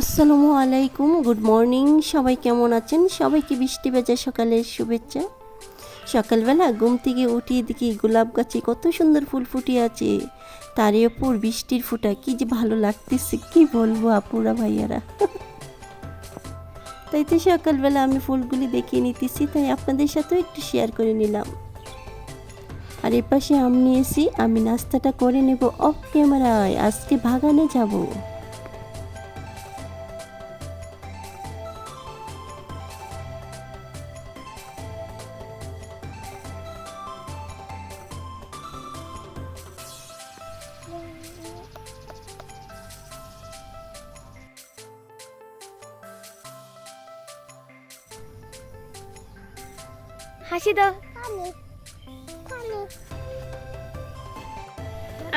আসসালামু আলাইকুম, good morning. সবাই কেমন আছেন? সবাইকে বৃষ্টি ভেজা সকালের শুভেচ্ছা। সকালবেলা ঘুম থেকে উঠিয়ে দেখি গোলাপ গাছে কত সুন্দর ফুল ফুটে আছে। তারই ওপর বৃষ্টির ফুটা, কি যে ভালো লাগতেছে, কি বলব আপুরা ভাইয়ারা। তাই তো সকালবেলা আমি ফুলগুলি দেখিয়ে নিতেছি, তাই আপনাদের সাথেও একটু শেয়ার করে নিলাম। আর এ পাশে আম নিয়েছি আমি নাস্তাটা করে নেব অফ ক্যামেরায়, আজকে বাগানে যাব।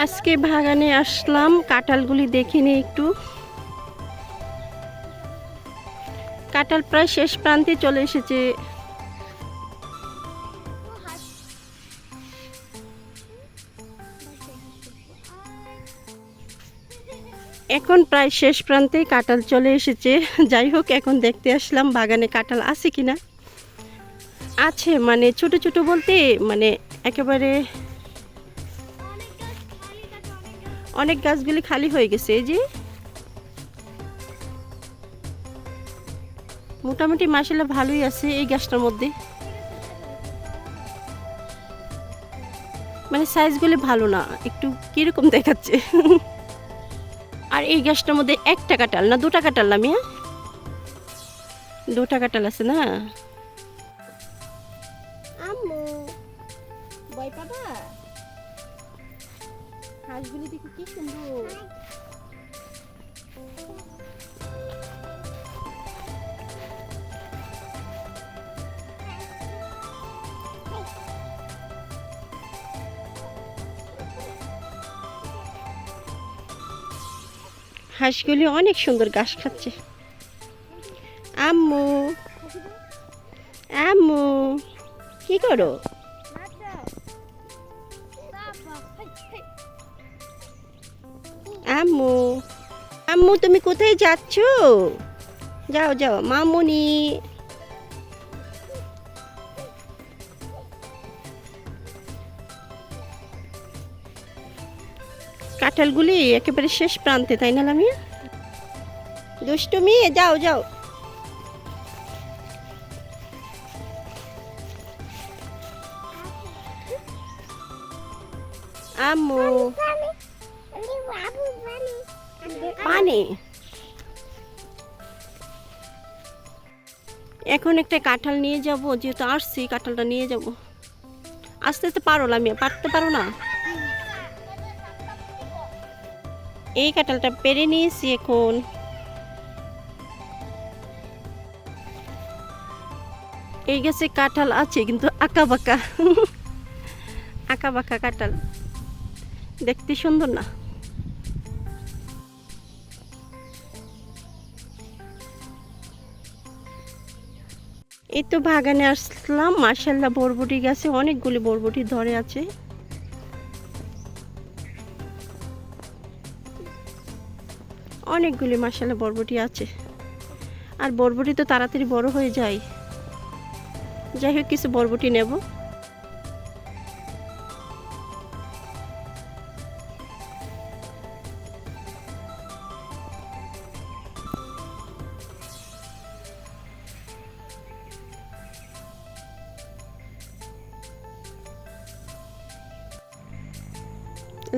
আজকে বাগানে আসলাম, কাঁঠালগুলি দেখে নিই একটু। কাঁঠাল প্রায় শেষ প্রান্তে চলে এসেছে। এখন প্রায় শেষ প্রান্তে কাঁঠাল চলে এসেছে। যাই হোক, এখন দেখতে আসলাম বাগানে কাঁঠাল আছে কিনা। আছে মানে ছোট ছোট বলতে মানে একেবারে অনেক গাছগুলি খালি হয়ে গেছে, এই যে। মোটামুটি মাসালা ভালোই আছে এই গাছটার মধ্যে। মানে সাইজগুলি ভালো না, একটু কীরকম দেখাচ্ছে। আর এই গাছটার মধ্যে এক টাকা টাল না, দুটা কাটাল না মিয়া? টাকা টাল আছে না? ভয় পাবা হাঁসগুলি দেখি কি সুন্দর। হাঁসগুলি অনেক সুন্দর ঘাস খাচ্ছে। আম্মু আম্মু, কি করো? আম্মু আম্মু তুমি কোথায় যাচ্ছ? যাও যাও, মামুনি। কাঁঠালগুলি একেবারে শেষ প্রান্তে, তাই না লামিয়া? দুষ্টু মেয়ে যাও যাও। আম্মু। পানি। এখন একটা কাঁঠাল নিয়ে যাব, যেহেতু আসছি, কাঁঠালটা নিয়ে যাব। আসতে আসতে পারো লামিয়া পারতে পারো না। এই কাঁঠালটা পেরে নিয়েছি এখন। এই গাছে কাঁঠাল আছে, কিন্তু আঁকা বাঁকা আঁকা বাঁকা কাঁঠাল। দেখতে সুন্দর না। এই তো বাগানে আসলাম মার্শাল্লাহ বরবটি গাছে অনেকগুলি বরবটি ধরে আছে। অনেকগুলি মার্শাল্লাহ বরবটি আছে। আর বরবটি তো তাড়াতাড়ি বড় হয়ে যায়। যাই হোক, কিছু বরবটি নেব।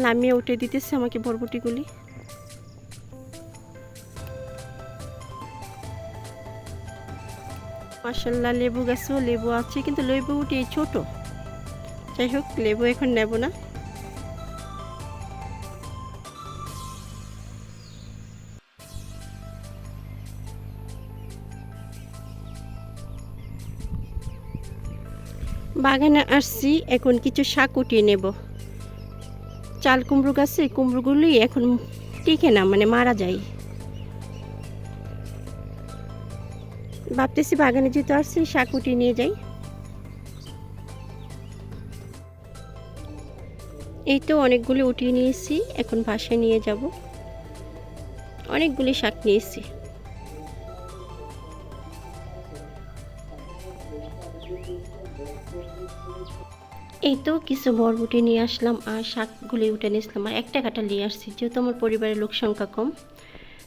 নামিয়ে উঠে দিতেছে আমাকে বরবটিগুলি। মাসাল্লাহ লেবু গাছও লেবু আছে, কিন্তু লেবুটি ছোট। যাই হোক, লেবু এখন নেব না। বাগানে আসছি, এখন কিছু শাক উঠিয়ে নেব। চাল কুমড়ো গাছে কুমড়োগুলি এখন টিকে না মানে মারা যায়। ভাবতেছি বাগানে যেতে আসছি শাকুটি নিয়ে যাই। এই তো অনেকগুলি উঠিয়ে নিয়েছি, এখন বাসায় নিয়ে যাব। অনেকগুলি শাক নিয়েছি। Thank you. এই তো কিছু বরবটি নিয়ে আসলাম আর শাকগুলি উঠে নিয়েছিলাম আর একটা কাঁঠাল নিয়ে আসছি। যেহেতু আমার পরিবারের লোক সংখ্যা কম,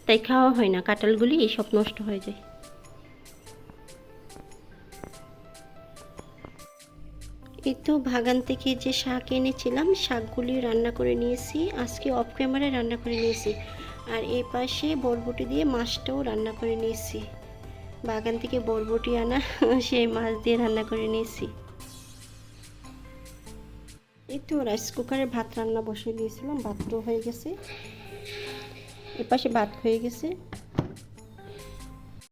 তাই খাওয়া হয় না। কাঁঠালগুলি এই সব নষ্ট হয়ে যায়। এই তো বাগান থেকে যে শাক এনেছিলাম, শাকগুলি রান্না করে নিয়েছি। আজকে অফ ক্যামেরায় রান্না করে নিয়েছি। আর এই পাশে বরবটি দিয়ে মাছটাও রান্না করে নিয়েছি। বাগান থেকে বরবটি আনা, সেই মাছ দিয়ে রান্না করে নিয়েছি। এই তো রাইস কুকারে ভাত রান্না বসিয়ে দিয়েছিলাম ভাতটাও হয়ে গেছে। এপাশে ভাত হয়ে গেছে।